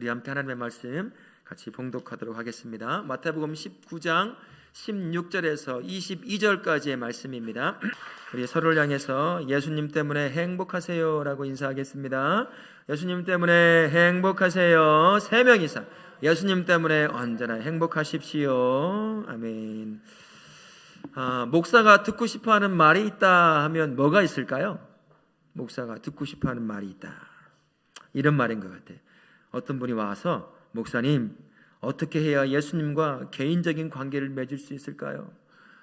우리 함께 하나님의 말씀 같이 봉독하도록 하겠습니다. 마태복음 19장 16절에서 22절까지의 말씀입니다. 우리 서로를 향해서 예수님 때문에 행복하세요라고 인사하겠습니다. 예수님 때문에 행복하세요. 세 명 이상. 예수님 때문에 언제나 행복하십시오. 아멘. 아, 목사가 듣고 싶어 하는 말이 있다 하면 뭐가 있을까요? 목사가 듣고 싶어 하는 말이 있다. 이런 말인 것 같아요. 어떤 분이 와서 목사님 어떻게 해야 예수님과 개인적인 관계를 맺을 수 있을까요?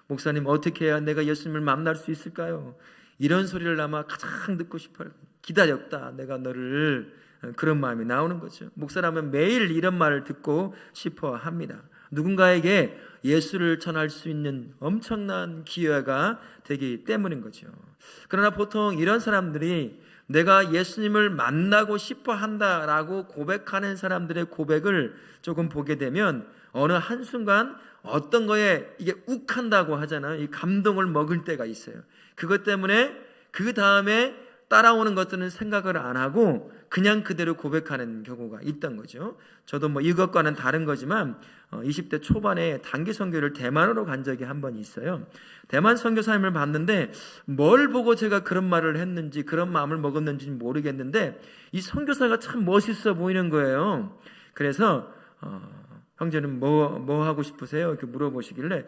목사님 어떻게 해야 내가 예수님을 만날 수 있을까요? 이런 소리를 아마 가장 듣고 싶어요. 기다렸다. 내가 너를 그런 마음이 나오는 거죠. 목사라면 매일 이런 말을 듣고 싶어 합니다. 누군가에게 예수를 전할 수 있는 엄청난 기회가 되기 때문인 거죠. 그러나 보통 이런 사람들이 내가 예수님을 만나고 싶어 한다라고 고백하는 사람들의 고백을 조금 보게 되면 어느 한순간 어떤 거에 이게 욱한다고 하잖아요. 이 감동을 먹을 때가 있어요. 그것 때문에 그 다음에 따라오는 것들은 생각을 안 하고 그냥 그대로 고백하는 경우가 있던 거죠. 저도 뭐 이것과는 다른 거지만 20대 초반에 단기 선교를 대만으로 간 적이 한 번 있어요. 대만 선교사님을 봤는데 뭘 보고 제가 그런 말을 했는지 그런 마음을 먹었는지 모르겠는데 이 선교사가 참 멋있어 보이는 거예요. 그래서 어, 형제는 뭐, 뭐 하고 싶으세요? 이렇게 물어보시길래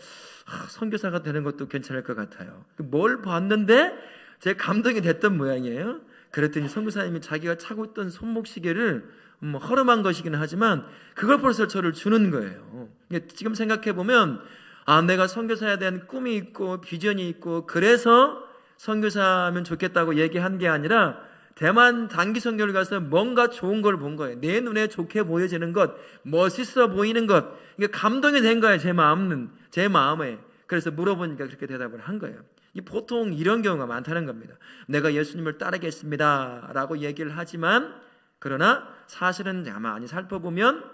아, 선교사가 되는 것도 괜찮을 것 같아요. 뭘 봤는데 제 감동이 됐던 모양이에요. 그랬더니 선교사님이 자기가 차고 있던 손목 시계를 뭐 허름한 것이기는 하지만 그걸 벌써 저를 주는 거예요. 지금 생각해 보면 아 내가 선교사에 대한 꿈이 있고 비전이 있고 그래서 선교사하면 좋겠다고 얘기한 게 아니라 대만 단기 선교를 가서 뭔가 좋은 걸 본 거예요. 내 눈에 좋게 보여지는 것, 멋있어 보이는 것, 이게 감동이 된 거예요. 제 마음은 제 마음에. 그래서 물어보니까 그렇게 대답을 한 거예요. 보통 이런 경우가 많다는 겁니다. 내가 예수님을 따르겠습니다라고 얘기를 하지만 그러나 사실은 가만히 살펴보면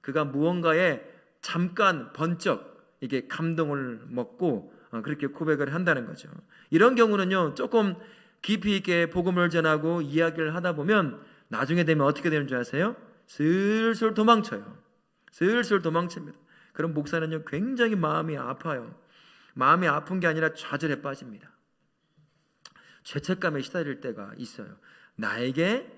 그가 무언가에 잠깐 번쩍 이게 감동을 먹고 어, 그렇게 고백을 한다는 거죠. 이런 경우는요 조금 깊이 있게 복음을 전하고 이야기를 하다 보면 나중에 되면 어떻게 되는 줄 아세요? 슬슬 도망쳐요. 슬슬 도망칩니다. 그럼 목사는요 굉장히 마음이 아파요. 마음이 아픈 게 아니라 좌절에 빠집니다. 죄책감에 시달릴 때가 있어요. 나에게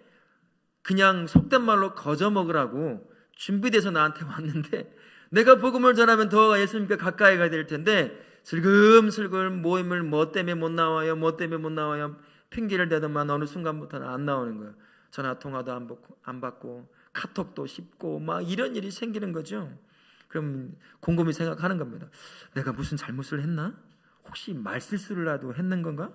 그냥 속된 말로 거저 먹으라고 준비돼서 나한테 왔는데 내가 복음을 전하면 더 예수님께 가까이 가야 될 텐데 슬금슬금 모임을 뭐 때문에 못 나와요 뭐 때문에 못 나와요 핑계를 대더만 어느 순간부터는 안 나오는 거예요 전화 통화도 안 받고, 안 받고 카톡도 씹고 막 이런 일이 생기는 거죠 그럼 곰곰이 생각하는 겁니다 내가 무슨 잘못을 했나 혹시 말 실수라도 했는 건가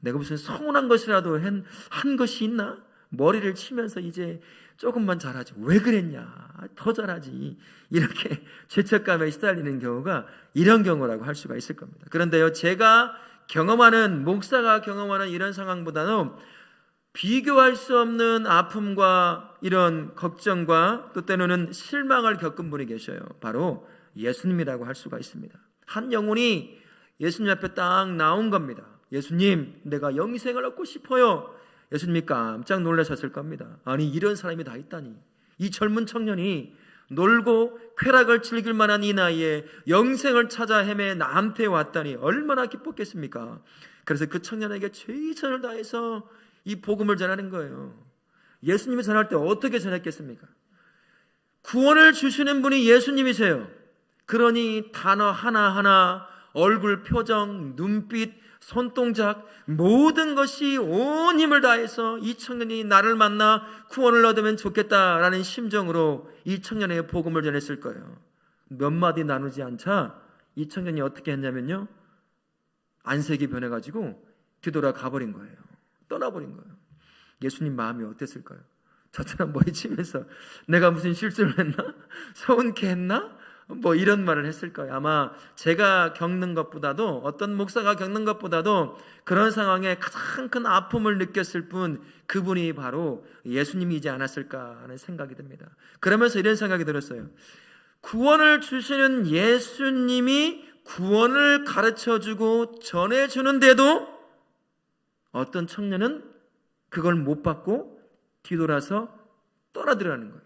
내가 무슨 서운한 것이라도 한, 한 것이 있나 머리를 치면서 이제 조금만 잘하지. 왜 그랬냐? 더 잘하지. 이렇게 죄책감에 시달리는 경우가 이런 경우라고 할 수가 있을 겁니다. 그런데요, 제가 경험하는, 목사가 경험하는 이런 상황보다는 비교할 수 없는 아픔과 이런 걱정과 또 때로는 실망을 겪은 분이 계셔요. 바로 예수님이라고 할 수가 있습니다. 한 영혼이 예수님 앞에 딱 나온 겁니다. 예수님, 내가 영생을 얻고 싶어요. 예수님이 깜짝 놀라셨을 겁니다. 아니 이런 사람이 다 있다니. 이 젊은 청년이 놀고 쾌락을 즐길 만한 이 나이에 영생을 찾아 헤매 나한테 왔다니 얼마나 기뻤겠습니까? 그래서 그 청년에게 최선을 다해서 이 복음을 전하는 거예요. 예수님이 전할 때 어떻게 전했겠습니까? 구원을 주시는 분이 예수님이세요. 그러니 단어 하나하나, 얼굴 표정, 눈빛, 손동작 모든 것이 온 힘을 다해서 이 청년이 나를 만나 구원을 얻으면 좋겠다라는 심정으로 이 청년에게 복음을 전했을 거예요. 몇 마디 나누지 않자 이 청년이 어떻게 했냐면요. 안색이 변해가지고 뒤돌아 가버린 거예요. 떠나버린 거예요. 예수님 마음이 어땠을까요? 저처럼 머리 치면서 내가 무슨 실수를 했나? 서운케 했나? 뭐 이런 말을 했을 거예요. 아마 제가 겪는 것보다도 어떤 목사가 겪는 것보다도 그런 상황에 가장 큰 아픔을 느꼈을 뿐 그분이 바로 예수님이지 않았을까 하는 생각이 듭니다. 그러면서 이런 생각이 들었어요. 구원을 주시는 예수님이 구원을 가르쳐 주고 전해 주는데도 어떤 청년은 그걸 못 받고 뒤돌아서 떠나들어가는 거예요.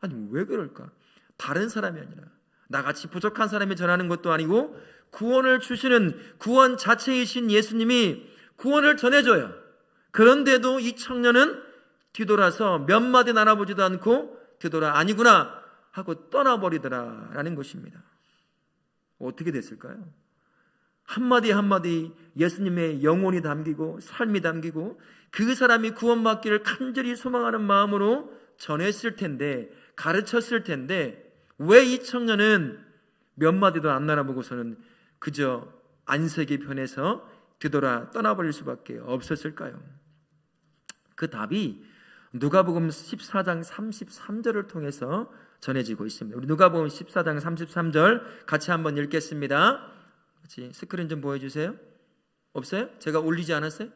아니 왜 그럴까? 다른 사람이 아니라 나같이 부족한 사람이 전하는 것도 아니고 구원을 주시는 구원 자체이신 예수님이 구원을 전해줘요. 그런데도 이 청년은 뒤돌아서 몇 마디 나눠보지도 않고 뒤돌아 아니구나 하고 떠나버리더라라는 것입니다. 어떻게 됐을까요? 한마디 한마디 예수님의 영혼이 담기고 삶이 담기고 그 사람이 구원받기를 간절히 소망하는 마음으로 전했을 텐데 가르쳤을 텐데 왜 이 청년은 몇 마디도 안 나눠보고서는 그저 안색이 변해서 뒤돌아 떠나버릴 수밖에 없었을까요? 그 답이 누가복음 14장 33절을 통해서 전해지고 있습니다. 우리 누가복음 14장 33절 같이 한번 읽겠습니다. 같이 스크린 좀 보여주세요. 없어요? 제가 올리지 않았어요?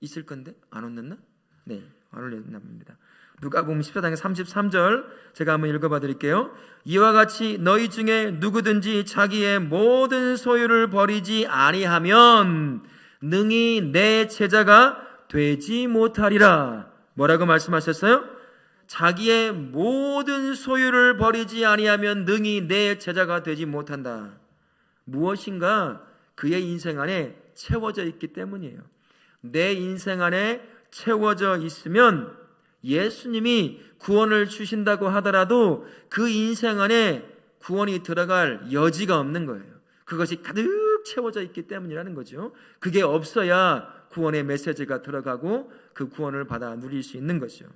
있을 건데 안 올렸나? 네, 안 올렸답니다. 누가복음 14장 33절 제가 한번 읽어봐 드릴게요. 이와 같이 너희 중에 누구든지 자기의 모든 소유를 버리지 아니하면 능히 내 제자가 되지 못하리라. 뭐라고 말씀하셨어요? 자기의 모든 소유를 버리지 아니하면 능히 내 제자가 되지 못한다. 무엇인가 그의 인생 안에 채워져 있기 때문이에요. 내 인생 안에 채워져 있으면 예수님이 구원을 주신다고 하더라도 그 인생 안에 구원이 들어갈 여지가 없는 거예요. 그것이 가득 채워져 있기 때문이라는 거죠. 그게 없어야 구원의 메시지가 들어가고 그 구원을 받아 누릴 수 있는 것이죠.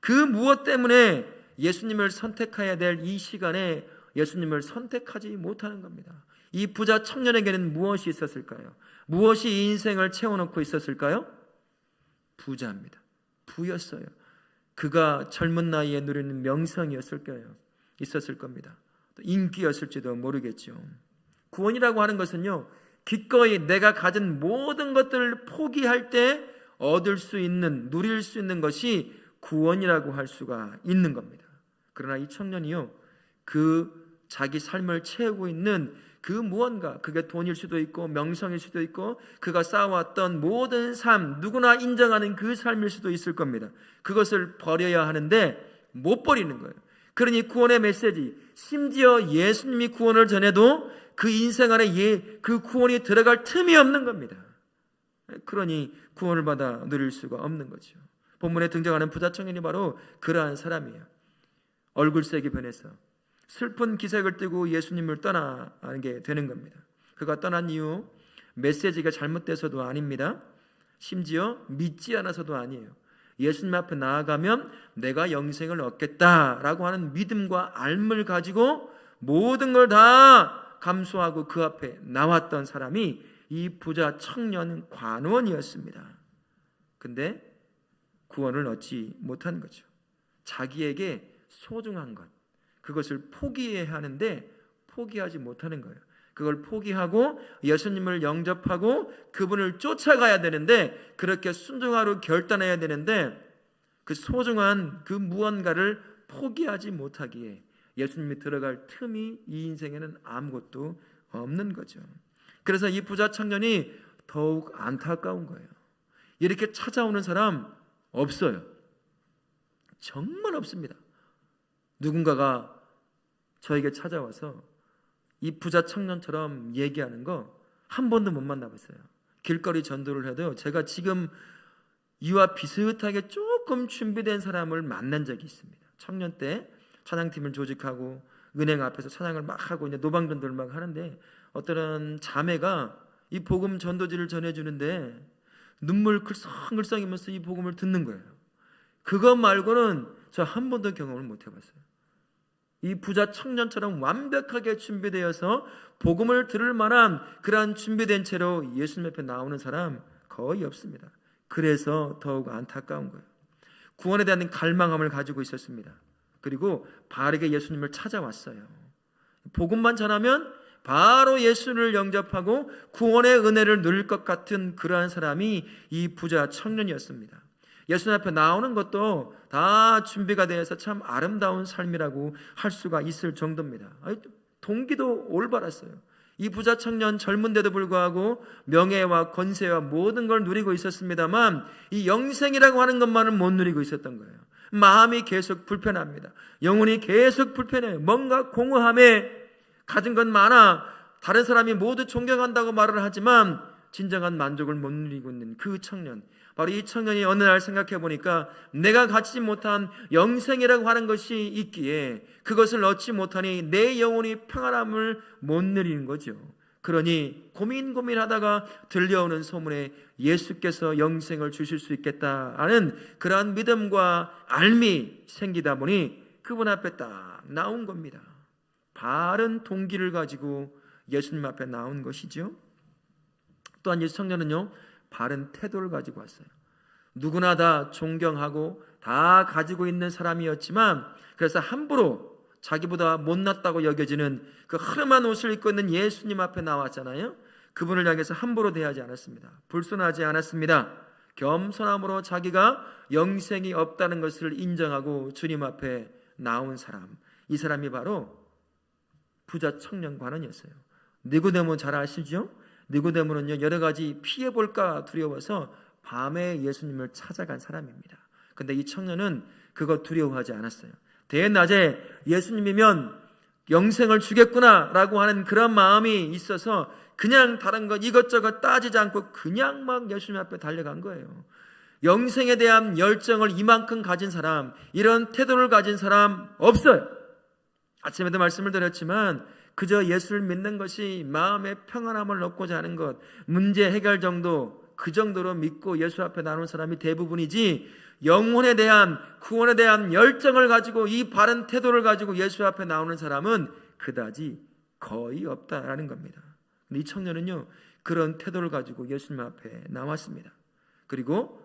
그 무엇 때문에 예수님을 선택해야 될 이 시간에 예수님을 선택하지 못하는 겁니다. 이 부자 청년에게는 무엇이 있었을까요? 무엇이 이 인생을 채워놓고 있었을까요? 부자입니다. 부였어요. 그가 젊은 나이에 누리는 명성이었을 거예요. 있었을 겁니다. 또 인기였을지도 모르겠죠. 구원이라고 하는 것은요, 기꺼이 내가 가진 모든 것들을 포기할 때 얻을 수 있는, 누릴 수 있는 것이 구원이라고 할 수가 있는 겁니다. 그러나 이 청년이요, 그 자기 삶을 채우고 있는 그 무언가, 그게 돈일 수도 있고 명성일 수도 있고 그가 쌓아왔던 모든 삶, 누구나 인정하는 그 삶일 수도 있을 겁니다. 그것을 버려야 하는데 못 버리는 거예요. 그러니 구원의 메시지, 심지어 예수님이 구원을 전해도 그 인생 안에 예, 그 구원이 들어갈 틈이 없는 겁니다. 그러니 구원을 받아 누릴 수가 없는 거죠. 본문에 등장하는 부자 청년이 바로 그러한 사람이에요. 얼굴색이 변해서 슬픈 기색을 띠고 예수님을 떠나게 되는 겁니다. 그가 떠난 이유 메시지가 잘못돼서도 아닙니다. 심지어 믿지 않아서도 아니에요. 예수님 앞에 나아가면 내가 영생을 얻겠다라고 하는 믿음과 알을 가지고 모든 걸 다 감수하고 그 앞에 나왔던 사람이 이 부자 청년 관원이었습니다. 근데 구원을 얻지 못한 거죠. 자기에게 소중한 것, 그것을 포기해야 하는데 포기하지 못하는 거예요. 그걸 포기하고 예수님을 영접하고 그분을 쫓아가야 되는데 그렇게 순종하러 결단해야 되는데 그 소중한 그 무언가를 포기하지 못하기에 예수님이 들어갈 틈이 이 인생에는 아무것도 없는 거죠. 그래서 이 부자 청년이 더욱 안타까운 거예요. 이렇게 찾아오는 사람 없어요. 정말 없습니다. 누군가가 저에게 찾아와서 이 부자 청년처럼 얘기하는 거 한 번도 못 만나봤어요. 길거리 전도를 해도 제가 지금 이와 비슷하게 조금 준비된 사람을 만난 적이 있습니다. 청년 때 찬양팀을 조직하고 은행 앞에서 찬양을 막 하고 이제 노방 전도를 막 하는데 어떤 자매가 이 복음 전도지를 전해주는데 눈물 글썽글썽이면서 이 복음을 듣는 거예요. 그것 말고는 저 한 번도 경험을 못 해봤어요. 이 부자 청년처럼 완벽하게 준비되어서 복음을 들을 만한 그러한 준비된 채로 예수님 앞에 나오는 사람 거의 없습니다. 그래서 더욱 안타까운 거예요. 구원에 대한 갈망함을 가지고 있었습니다. 그리고 바르게 예수님을 찾아왔어요. 복음만 전하면 바로 예수를 영접하고 구원의 은혜를 누릴 것 같은 그러한 사람이 이 부자 청년이었습니다. 예수님 앞에 나오는 것도 다 준비가 되어서 참 아름다운 삶이라고 할 수가 있을 정도입니다. 동기도 올바랐어요. 이 부자 청년 젊은데도 불구하고 명예와 권세와 모든 걸 누리고 있었습니다만 이 영생이라고 하는 것만은 못 누리고 있었던 거예요. 마음이 계속 불편합니다. 영혼이 계속 불편해요. 뭔가 공허함에 가진 건 많아. 다른 사람이 모두 존경한다고 말을 하지만 진정한 만족을 못 누리고 있는 그 청년. 바로 이 청년이 어느 날 생각해 보니까 내가 갖지 못한 영생이라고 하는 것이 있기에 그것을 얻지 못하니 내 영혼이 평안함을 못 누리는 거죠. 그러니 고민 고민하다가 들려오는 소문에 예수께서 영생을 주실 수 있겠다라는 그러한 믿음과 알미 생기다 보니 그분 앞에 딱 나온 겁니다. 바른 동기를 가지고 예수님 앞에 나온 것이죠. 또한 이 청년은요 바른 태도를 가지고 왔어요. 누구나 다 존경하고 다 가지고 있는 사람이었지만 그래서 함부로 자기보다 못났다고 여겨지는 그 흐름한 옷을 입고 있는 예수님 앞에 나왔잖아요. 그분을 향해서 함부로 대하지 않았습니다. 불순하지 않았습니다. 겸손함으로 자기가 영생이 없다는 것을 인정하고 주님 앞에 나온 사람. 이 사람이 바로 부자 청년 관원이었어요. 니고데모 잘 아시죠? 니고데모는요 여러 가지 피해 볼까 두려워서 밤에 예수님을 찾아간 사람입니다. 근데 이 청년은 그거 두려워하지 않았어요. 대낮에 예수님이면 영생을 주겠구나라고 하는 그런 마음이 있어서 그냥 다른 것 이것저것 따지지 않고 그냥 막 예수님 앞에 달려간 거예요. 영생에 대한 열정을 이만큼 가진 사람, 이런 태도를 가진 사람 없어요. 아침에도 말씀을 드렸지만 그저 예수를 믿는 것이 마음의 평안함을 얻고자 하는 것, 문제 해결 정도 그 정도로 믿고 예수 앞에 나오는 사람이 대부분이지 영혼에 대한 구원에 대한 열정을 가지고 이 바른 태도를 가지고 예수 앞에 나오는 사람은 그다지 거의 없다라는 겁니다. 근데 이 청년은요 그런 태도를 가지고 예수님 앞에 나왔습니다. 그리고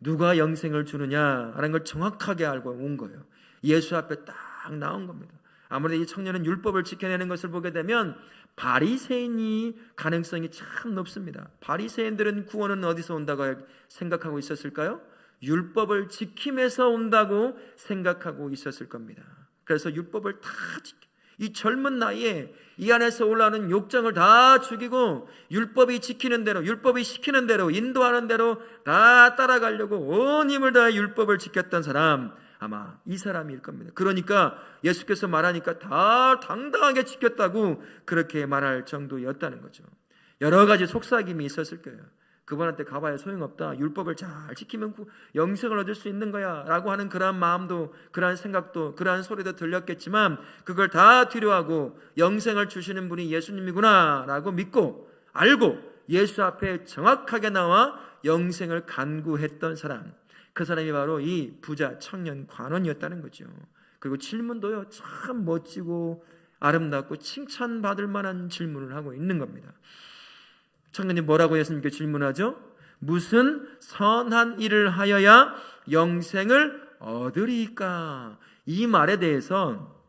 누가 영생을 주느냐라는 걸 정확하게 알고 온 거예요. 예수 앞에 딱 나온 겁니다. 아무래도 이 청년은 율법을 지켜내는 것을 보게 되면 바리새인이 가능성이 참 높습니다. 바리새인들은 구원은 어디서 온다고 생각하고 있었을까요? 율법을 지킴에서 온다고 생각하고 있었을 겁니다. 그래서 율법을 다 지켜. 이 젊은 나이에 이 안에서 올라오는 욕정을 다 죽이고 율법이 지키는 대로 율법이 시키는 대로 인도하는 대로 다 따라가려고 온 힘을 다해 율법을 지켰던 사람 아마 이 사람일 겁니다. 그러니까 예수께서 말하니까 다 당당하게 지켰다고 그렇게 말할 정도였다는 거죠. 여러 가지 속삭임이 있었을 거예요. 그분한테 가봐야 소용없다. 율법을 잘 지키면 영생을 얻을 수 있는 거야. 라고 하는 그러한 마음도, 그러한 생각도, 그러한 소리도 들렸겠지만, 그걸 다 뒤로하고 영생을 주시는 분이 예수님이구나. 라고 믿고, 알고, 예수 앞에 정확하게 나와 영생을 간구했던 사람. 그 사람이 바로 이 부자 청년 관원이었다는 거죠. 그리고 질문도요, 참 멋지고 아름답고 칭찬받을 만한 질문을 하고 있는 겁니다. 청년이 뭐라고 예수님께 질문하죠? 무슨 선한 일을 하여야 영생을 얻으리까? 이 말에 대해서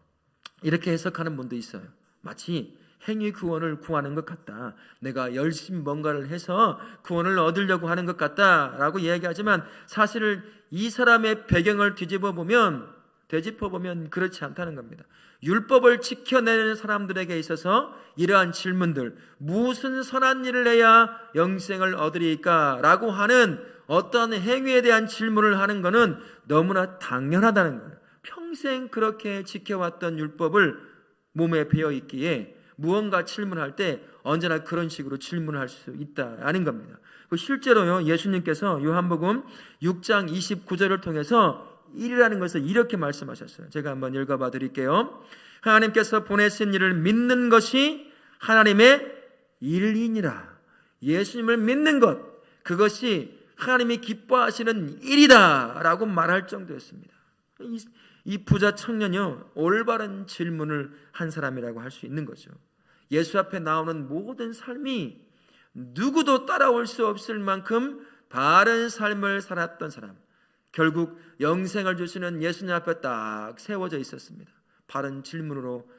이렇게 해석하는 분도 있어요. 마치 행위 구원을 구하는 것 같다. 내가 열심히 뭔가를 해서 구원을 얻으려고 하는 것 같다라고 이야기하지만 사실을 이 사람의 배경을 뒤집어 보면 되짚어 보면 그렇지 않다는 겁니다. 율법을 지켜내는 사람들에게 있어서 이러한 질문들, 무슨 선한 일을 해야 영생을 얻으리까? 라고 하는 어떤 행위에 대한 질문을 하는 것은 너무나 당연하다는 거예요. 평생 그렇게 지켜왔던 율법을 몸에 배어 있기에 무언가 질문할 때 언제나 그런 식으로 질문할 수 있다라는 겁니다. 실제로요, 예수님께서 요한복음 6장 29절을 통해서 일이라는 것을 이렇게 말씀하셨어요. 제가 한번 읽어봐 드릴게요. 하나님께서 보내신 일을 믿는 것이 하나님의 일이니라. 예수님을 믿는 것, 그것이 하나님이 기뻐하시는 일이다라고 말할 정도였습니다. 이, 이 부자 청년이요, 올바른 질문을 한 사람이라고 할 수 있는 거죠. 예수 앞에 나오는 모든 삶이 누구도 따라올 수 없을 만큼 바른 삶을 살았던 사람. 결국 영생을 주시는 예수님 앞에 딱 세워져 있었습니다. 바른 질문으로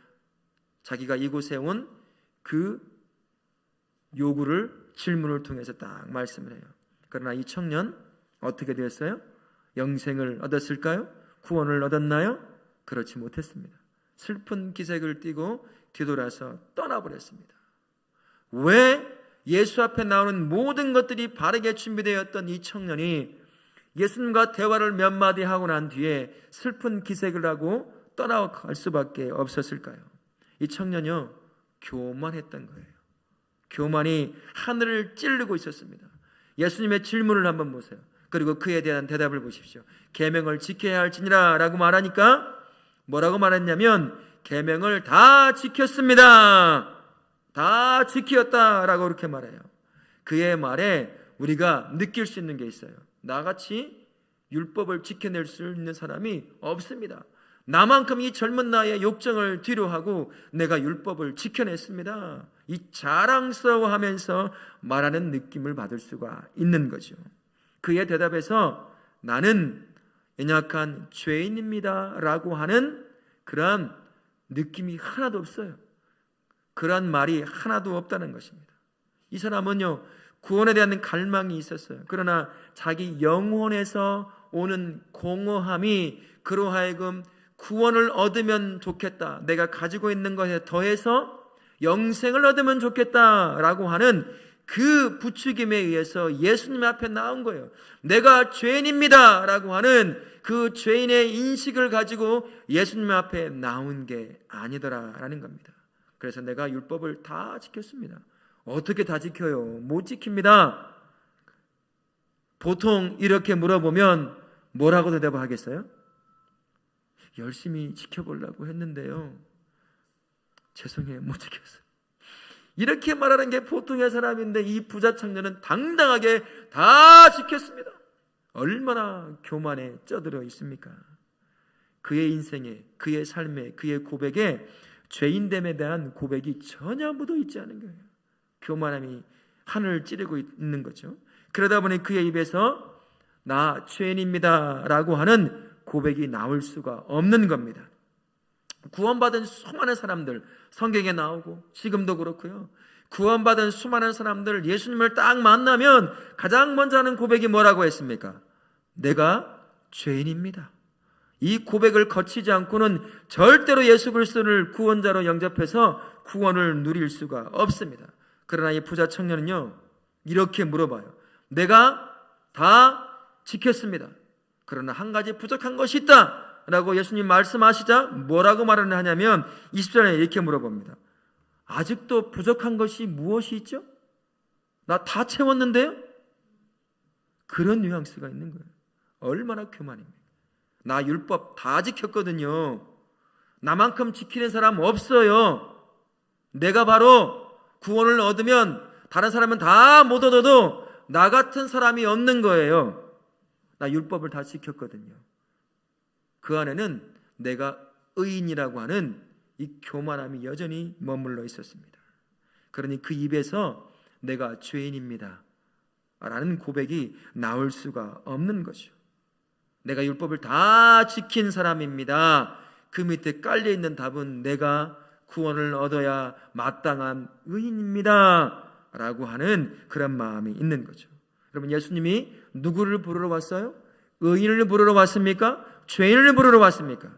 자기가 이곳에 온 그 요구를 질문을 통해서 딱 말씀을 해요. 그러나 이 청년 어떻게 되었어요? 영생을 얻었을까요? 구원을 얻었나요? 그렇지 못했습니다. 슬픈 기색을 띠고 뒤돌아서 떠나버렸습니다. 왜 예수 앞에 나오는 모든 것들이 바르게 준비되었던 이 청년이 예수님과 대화를 몇 마디 하고 난 뒤에 슬픈 기색을 하고 떠나갈 수밖에 없었을까요? 이 청년이요 교만했던 거예요. 교만이 하늘을 찌르고 있었습니다. 예수님의 질문을 한번 보세요. 그리고 그에 대한 대답을 보십시오. 계명을 지켜야 할지니라라고 말하니까 뭐라고 말했냐면 계명을 다 지켰습니다. 다 지켰다라고 그렇게 말해요. 그의 말에 우리가 느낄 수 있는 게 있어요. 나같이 율법을 지켜낼 수 있는 사람이 없습니다. 나만큼 이 젊은 나이에 욕정을 뒤로하고 내가 율법을 지켜냈습니다. 이 자랑스러워하면서 말하는 느낌을 받을 수가 있는 거죠. 그의 대답에서 나는 연약한 죄인입니다 라고 하는 그러한 느낌이 하나도 없어요. 그러한 말이 하나도 없다는 것입니다. 이 사람은요 구원에 대한 갈망이 있었어요. 그러나 자기 영혼에서 오는 공허함이 그로 하여금 구원을 얻으면 좋겠다. 내가 가지고 있는 것에 더해서 영생을 얻으면 좋겠다라고 하는 그 부추김에 의해서 예수님 앞에 나온 거예요. 내가 죄인입니다 라고 하는 그 죄인의 인식을 가지고 예수님 앞에 나온 게 아니더라라는 겁니다. 그래서 내가 율법을 다 지켰습니다. 어떻게 다 지켜요? 못 지킵니다. 보통 이렇게 물어보면 뭐라고 대답하겠어요? 열심히 지켜보려고 했는데요. 죄송해요. 못 지켰어요. 이렇게 말하는 게 보통의 사람인데 이 부자 청년은 당당하게 다 지켰습니다. 얼마나 교만에 쩌들어 있습니까? 그의 인생에, 그의 삶에, 그의 고백에 죄인됨에 대한 고백이 전혀 묻어 있지 않은 거예요. 교만함이 하늘을 찌르고 있는 거죠. 그러다 보니 그의 입에서 나 죄인입니다라고 하는 고백이 나올 수가 없는 겁니다. 구원받은 수많은 사람들 성경에 나오고 지금도 그렇고요. 구원받은 수많은 사람들 예수님을 딱 만나면 가장 먼저 하는 고백이 뭐라고 했습니까? 내가 죄인입니다. 이 고백을 거치지 않고는 절대로 예수 그리스도를 구원자로 영접해서 구원을 누릴 수가 없습니다. 그러나 이 부자 청년은요, 이렇게 물어봐요. 내가 다 지켰습니다. 그러나 한 가지 부족한 것이 있다. 라고 예수님 말씀하시자 뭐라고 말을 하냐면 20절에 이렇게 물어봅니다. 아직도 부족한 것이 무엇이 있죠? 나 다 채웠는데요? 그런 뉘앙스가 있는 거예요. 얼마나 교만입니까? 나 율법 다 지켰거든요. 나만큼 지키는 사람 없어요. 내가 바로 구원을 얻으면 다른 사람은 다 못 얻어도 나 같은 사람이 없는 거예요. 나 율법을 다 지켰거든요. 그 안에는 내가 의인이라고 하는 이 교만함이 여전히 머물러 있었습니다. 그러니 그 입에서 내가 죄인입니다. 라는 고백이 나올 수가 없는 것이죠. 내가 율법을 다 지킨 사람입니다. 그 밑에 깔려 있는 답은 내가 구원을 얻어야 마땅한 의인입니다. 라고 하는 그런 마음이 있는 거죠. 여러분, 예수님이 누구를 부르러 왔어요? 의인을 부르러 왔습니까? 죄인을 부르러 왔습니까?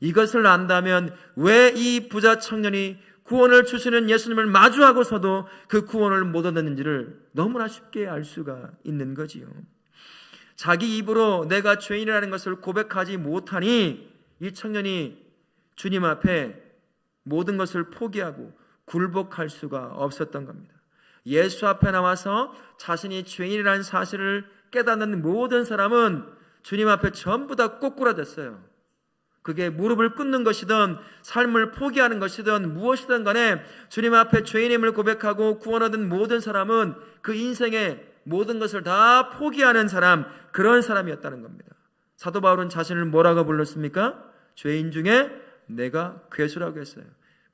이것을 안다면 왜 이 부자 청년이 구원을 주시는 예수님을 마주하고서도 그 구원을 못 얻었는지를 너무나 쉽게 알 수가 있는 거지요. 자기 입으로 내가 죄인이라는 것을 고백하지 못하니 이 청년이 주님 앞에 모든 것을 포기하고 굴복할 수가 없었던 겁니다. 예수 앞에 나와서 자신이 죄인이라는 사실을 깨닫는 모든 사람은 주님 앞에 전부 다 꼬꾸라졌어요. 그게 무릎을 꿇는 것이든 삶을 포기하는 것이든 무엇이든 간에 주님 앞에 죄인임을 고백하고 구원 얻은 모든 사람은 그 인생의 모든 것을 다 포기하는 사람, 그런 사람이었다는 겁니다. 사도 바울은 자신을 뭐라고 불렀습니까? 죄인 중에 내가 괴수라고 했어요.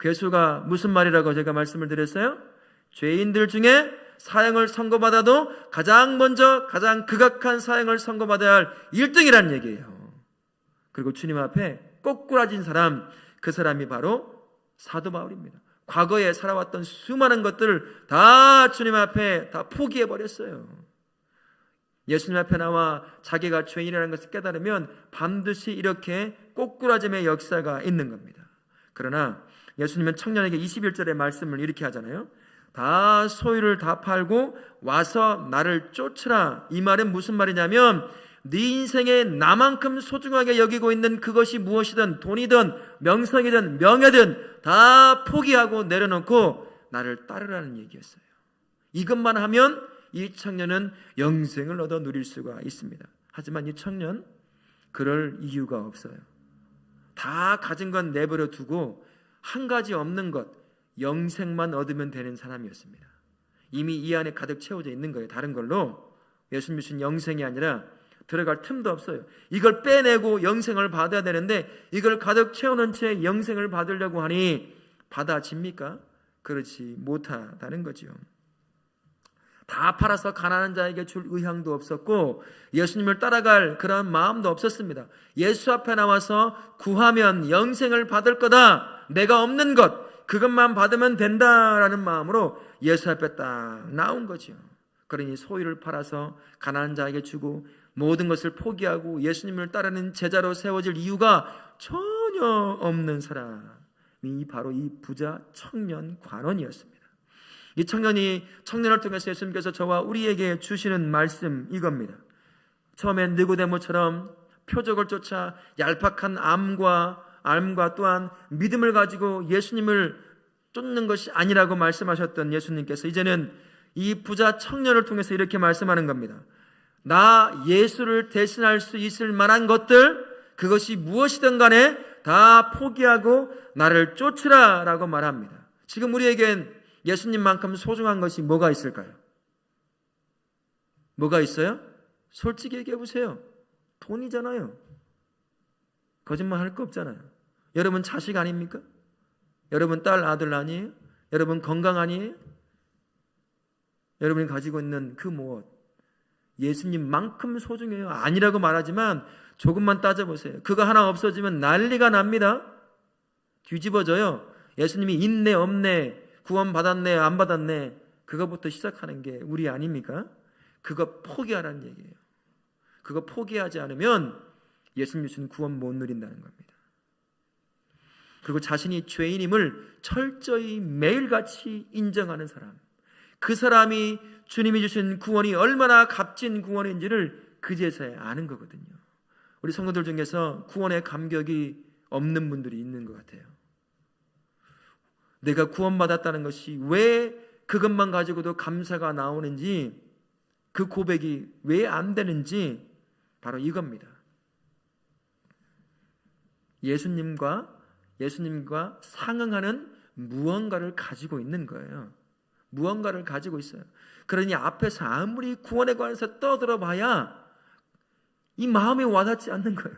괴수가 무슨 말이라고 제가 말씀을 드렸어요? 죄인들 중에 사형을 선고받아도 가장 먼저 가장 극악한 사형을 선고받아야 할 1등이라는 얘기예요. 그리고 주님 앞에 꼬꾸라진 사람, 그 사람이 바로 사도 바울입니다. 과거에 살아왔던 수많은 것들을 다 주님 앞에 다 포기해 버렸어요. 예수님 앞에 나와 자기가 죄인이라는 것을 깨달으면 반드시 이렇게 꼬꾸라짐의 역사가 있는 겁니다. 그러나 예수님은 청년에게 21절의 말씀을 이렇게 하잖아요. 다 소유를 다 팔고 와서 나를 쫓으라. 이 말은 무슨 말이냐면 네 인생에 나만큼 소중하게 여기고 있는 그것이 무엇이든 돈이든 명성이든 명예든 다 포기하고 내려놓고 나를 따르라는 얘기였어요. 이것만 하면 이 청년은 영생을 얻어 누릴 수가 있습니다. 하지만 이 청년 그럴 이유가 없어요. 다 가진 건 내버려 두고 한 가지 없는 것 영생만 얻으면 되는 사람이었습니다. 이미 이 안에 가득 채워져 있는 거예요. 다른 걸로 예수님 주신 영생이 아니라 들어갈 틈도 없어요. 이걸 빼내고 영생을 받아야 되는데 이걸 가득 채워놓은 채 영생을 받으려고 하니 받아집니까? 그렇지 못하다는 거죠. 다 팔아서 가난한 자에게 줄 의향도 없었고 예수님을 따라갈 그런 마음도 없었습니다. 예수 앞에 나와서 구하면 영생을 받을 거다. 내가 없는 것 그것만 받으면 된다라는 마음으로 예수 앞에 딱 나온 거죠. 그러니 소유를 팔아서 가난한 자에게 주고 모든 것을 포기하고 예수님을 따르는 제자로 세워질 이유가 전혀 없는 사람이 바로 이 부자 청년 관원이었습니다. 이 청년이 청년을 통해서 예수님께서 저와 우리에게 주시는 말씀 이겁니다. 처음엔 느고데모처럼 표적을 쫓아 얄팍한 암과 암과 또한 믿음을 가지고 예수님을 쫓는 것이 아니라고 말씀하셨던 예수님께서 이제는 이 부자 청년을 통해서 이렇게 말씀하는 겁니다. 나 예수를 대신할 수 있을 만한 것들 그것이 무엇이든 간에 다 포기하고 나를 쫓으라 라고 말합니다. 지금 우리에겐 예수님만큼 소중한 것이 뭐가 있을까요? 뭐가 있어요? 솔직히 얘기해 보세요. 돈이잖아요. 거짓말 할 거 없잖아요. 여러분 자식 아닙니까? 여러분 딸 아들 아니에요? 여러분 건강 아니에요? 여러분이 가지고 있는 그 무엇 예수님만큼 소중해요. 아니라고 말하지만 조금만 따져보세요. 그거 하나 없어지면 난리가 납니다. 뒤집어져요. 예수님이 있네 없네 구원 받았네 안 받았네 그거부터 시작하는 게 우리 아닙니까? 그거 포기하라는 얘기예요. 그거 포기하지 않으면 예수님 주신 구원 못 누린다는 겁니다. 그리고 자신이 죄인임을 철저히 매일같이 인정하는 사람. 그 사람이 주님이 주신 구원이 얼마나 값진 구원인지를 그제서야 아는 거거든요. 우리 성도들 중에서 구원의 감격이 없는 분들이 있는 것 같아요. 내가 구원받았다는 것이 왜 그것만 가지고도 감사가 나오는지 그 고백이 왜 안 되는지 바로 이겁니다. 예수님과 예수님과 상응하는 무언가를 가지고 있는 거예요. 무언가를 가지고 있어요. 그러니 앞에서 아무리 구원에 관해서 떠들어 봐야 이 마음에 와닿지 않는 거예요.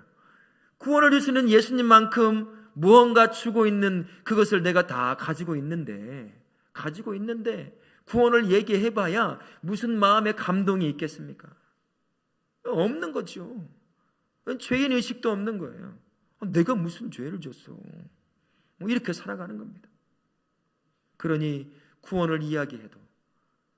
구원을 주시는 예수님만큼 무언가 주고 있는 그것을 내가 다 가지고 있는데, 가지고 있는데, 구원을 얘기해 봐야 무슨 마음의 감동이 있겠습니까? 없는 거죠. 죄인 의식도 없는 거예요. 내가 무슨 죄를 졌어. 뭐 이렇게 살아가는 겁니다. 그러니 구원을 이야기해도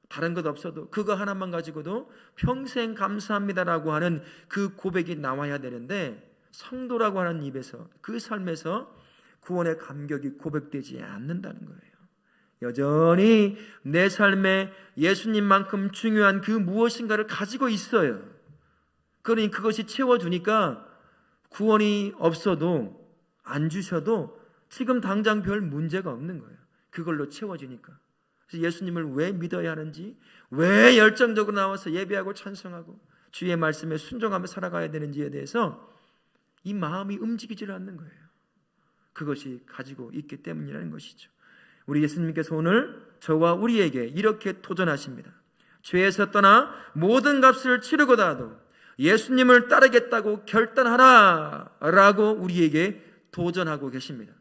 다른 것 없어도 그거 하나만 가지고도 평생 감사합니다라고 하는 그 고백이 나와야 되는데 성도라고 하는 입에서 그 삶에서 구원의 감격이 고백되지 않는다는 거예요. 여전히 내 삶에 예수님만큼 중요한 그 무엇인가를 가지고 있어요. 그러니 그것이 채워주니까 구원이 없어도 안 주셔도 지금 당장 별 문제가 없는 거예요. 그걸로 채워지니까. 그래서 예수님을 왜 믿어야 하는지, 왜 열정적으로 나와서 예배하고 찬송하고 주의 말씀에 순종하며 살아가야 되는지에 대해서 이 마음이 움직이질 않는 거예요. 그것이 가지고 있기 때문이라는 것이죠. 우리 예수님께서 오늘 저와 우리에게 이렇게 도전하십니다. 죄에서 떠나 모든 값을 치르고 다도 예수님을 따르겠다고 결단하라 라고 우리에게 도전하고 계십니다.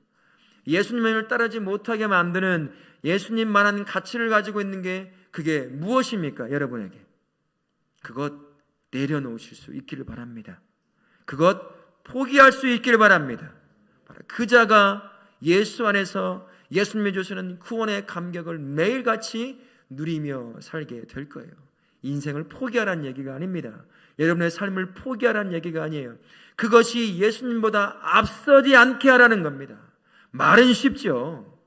예수님을 따르지 못하게 만드는 예수님만한 가치를 가지고 있는 게 그게 무엇입니까? 여러분에게. 그것 내려놓으실 수 있기를 바랍니다. 그것 포기할 수 있기를 바랍니다. 그 자가 예수 안에서 예수님이 주시는 구원의 감격을 매일같이 누리며 살게 될 거예요. 인생을 포기하라는 얘기가 아닙니다. 여러분의 삶을 포기하라는 얘기가 아니에요. 그것이 예수님보다 앞서지 않게 하라는 겁니다. 말은 쉽죠.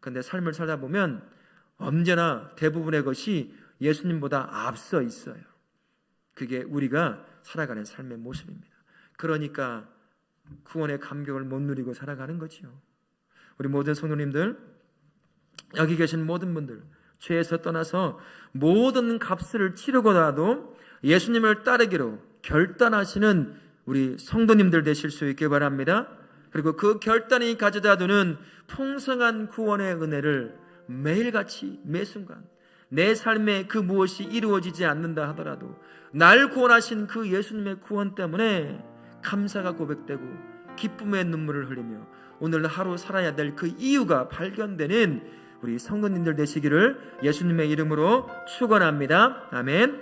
근데 삶을 살다 보면 언제나 대부분의 것이 예수님보다 앞서 있어요. 그게 우리가 살아가는 삶의 모습입니다. 그러니까 구원의 감격을 못 누리고 살아가는 거지요. 우리 모든 성도님들 여기 계신 모든 분들 죄에서 떠나서 모든 값을 치르고나도 예수님을 따르기로 결단하시는 우리 성도님들 되실 수 있길 바랍니다. 그리고 그 결단이 가져다 두는 풍성한 구원의 은혜를 매일같이 매 순간 내 삶에 그 무엇이 이루어지지 않는다 하더라도 날 구원하신 그 예수님의 구원 때문에 감사가 고백되고 기쁨의 눈물을 흘리며 오늘 하루 살아야 될 그 이유가 발견되는 우리 성도님들 되시기를 예수님의 이름으로 축원합니다. 아멘.